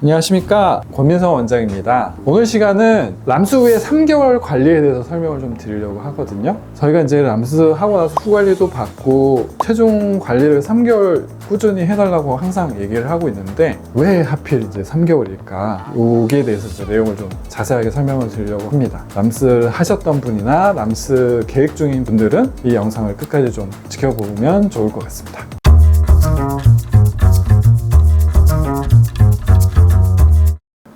안녕하십니까. 권민성 원장입니다. 오늘 시간은 람스 후의 3개월 관리에 대해서 설명을 좀 드리려고 하거든요. 저희가 이제 람스 하고 나서 후 관리도 받고 체중 관리를 3개월 꾸준히 해달라고 항상 얘기를 하고 있는데 왜 하필 이제 3개월일까? 여기에 대해서 이제 내용을 좀 자세하게 설명을 드리려고 합니다. 람스 하셨던 분이나 람스 계획 중인 분들은 이 영상을 끝까지 좀 지켜보면 좋을 것 같습니다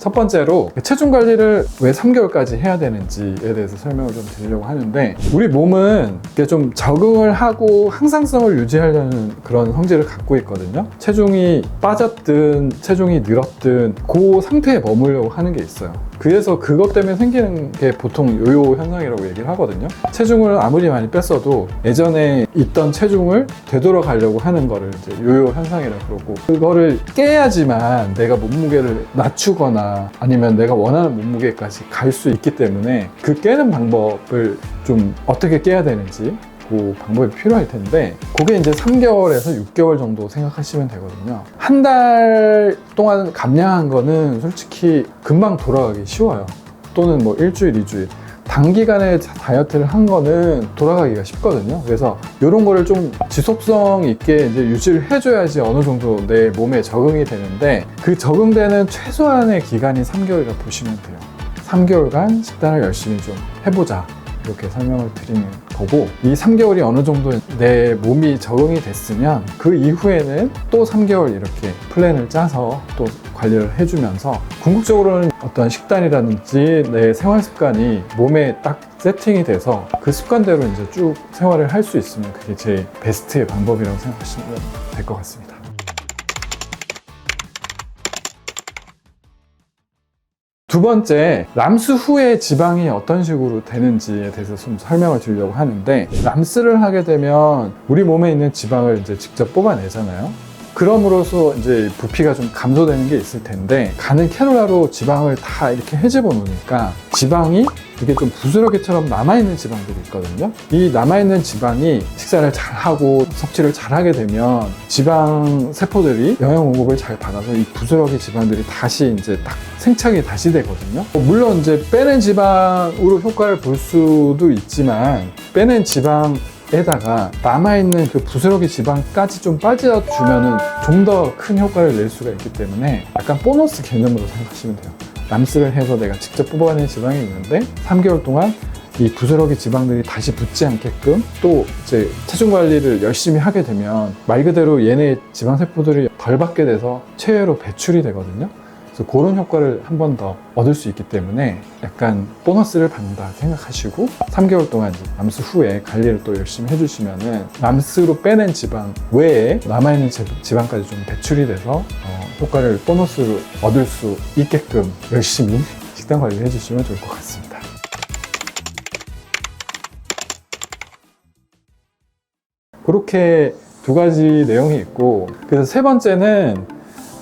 첫 번째로 체중 관리를 왜 3개월까지 해야 되는지에 대해서 설명을 좀 드리려고 하는데 우리 몸은 이렇게 좀 적응을 하고 항상성을 유지하려는 그런 성질을 갖고 있거든요. 체중이 빠졌든 체중이 늘었든 그 상태에 머물려고 하는 게 있어요. 그래서 그것 때문에 생기는 게 보통 요요 현상이라고 얘기를 하거든요. 체중을 아무리 많이 뺐어도 예전에 있던 체중을 되돌아가려고 하는 거를 이제 요요 현상이라고 그러고 그거를 깨야지만 내가 몸무게를 낮추거나 아니면 내가 원하는 몸무게까지 갈 수 있기 때문에 그 깨는 방법을 좀 어떻게 깨야 되는지 그 방법이 필요할 텐데 그게 이제 3개월에서 6개월 정도 생각하시면 되거든요. 한 달 동안 감량한 거는 솔직히 금방 돌아가기 쉬워요. 또는 뭐 일주일, 이주일. 단기간에 다이어트를 한 거는 돌아가기가 쉽거든요. 그래서 이런 거를 좀 지속성 있게 이제 유지를 해줘야지 어느 정도 내 몸에 적응이 되는데 그 적응되는 최소한의 기간이 3개월이라 보시면 돼요. 3개월간 식단을 열심히 좀 해보자. 이렇게 설명을 드리는 거고 이 3개월이 어느 정도 내 몸이 적응이 됐으면 그 이후에는 또 3개월 이렇게 플랜을 짜서 또 관리를 해주면서 궁극적으로는 어떤 식단이라든지 내 생활 습관이 몸에 딱 세팅이 돼서 그 습관대로 이제 쭉 생활을 할 수 있으면 그게 제 베스트의 방법이라고 생각하시면 될 것 같습니다. 두 번째, 람스 후에 지방이 어떤 식으로 되는지에 대해서 좀 설명을 드리려고 하는데, 람스를 하게 되면 우리 몸에 있는 지방을 이제 직접 뽑아내잖아요. 그럼으로써 이제 부피가 좀 감소되는 게 있을 텐데, 가는 캐롤라로 지방을 다 이렇게 해집어 놓으니까 지방이 이게 좀 부스러기처럼 남아있는 지방들이 있거든요. 이 남아있는 지방이 식사를 잘 하고 섭취를 잘 하게 되면 지방 세포들이 영양 공급을 잘 받아서 이 부스러기 지방들이 다시 이제 딱 생착이 다시 되거든요. 뭐 물론 이제 빼낸 지방으로 효과를 볼 수도 있지만 빼낸 지방 에다가 남아있는 그 부스러기 지방까지 좀 빠져주면은 좀 더 큰 효과를 낼 수가 있기 때문에 약간 보너스 개념으로 생각하시면 돼요. 남스를 해서 내가 직접 뽑아낸 지방이 있는데 3개월 동안 이 부스러기 지방들이 다시 붙지 않게끔 또 이제 체중 관리를 열심히 하게 되면 말 그대로 얘네 지방 세포들이 덜 받게 돼서 체외로 배출이 되거든요. 그래서 그런 효과를 한 번 더 얻을 수 있기 때문에 약간 보너스를 받는다 생각하시고 3개월 동안 남스 후에 관리를 또 열심히 해주시면은 남스로 빼낸 지방 외에 남아있는 지- 지방까지 좀 배출이 돼서 어, 효과를 보너스로 얻을 수 있게끔 열심히 식단 관리를 해주시면 좋을 것 같습니다. 그렇게 두 가지 내용이 있고 그래서 세 번째는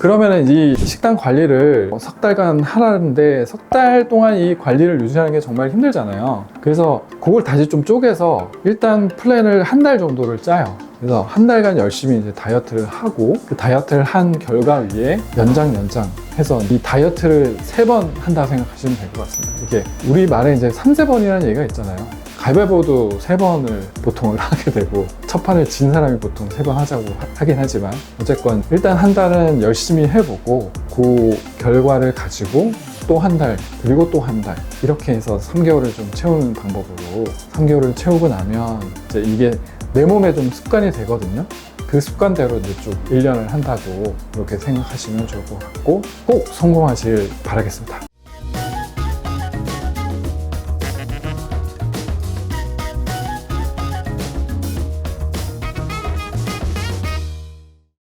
그러면은 이 식단 관리를 석 달간 하라는데 석 달 동안 이 관리를 유지하는 게 정말 힘들잖아요. 그래서 그걸 다시 좀 쪼개서 일단 플랜을 한 달 정도를 짜요. 그래서 한 달간 열심히 이제 다이어트를 하고 그 다이어트를 한 결과 위에 연장 연장 해서 이 다이어트를 세 번 한다 생각하시면 될 것 같습니다. 이게 우리 말에 이제 3, 세 번이라는 얘기가 있잖아요. 가위바위보도 세 번을 보통을 하게 되고 첫 판을 진 사람이 보통 세 번 하자고 하- 하긴 하지만 어쨌건 일단 한 달은 열심히 해보고 그 결과를 가지고 또 한 달 그리고 또 한 달 이렇게 해서 3개월을 좀 채우는 방법으로 3개월을 채우고 나면 이제 이게 내 몸에 좀 습관이 되거든요. 그 습관대로 이제 쭉 1년을 한다고 이렇게 생각하시면 좋을 것 같고 꼭 성공하실 바라겠습니다.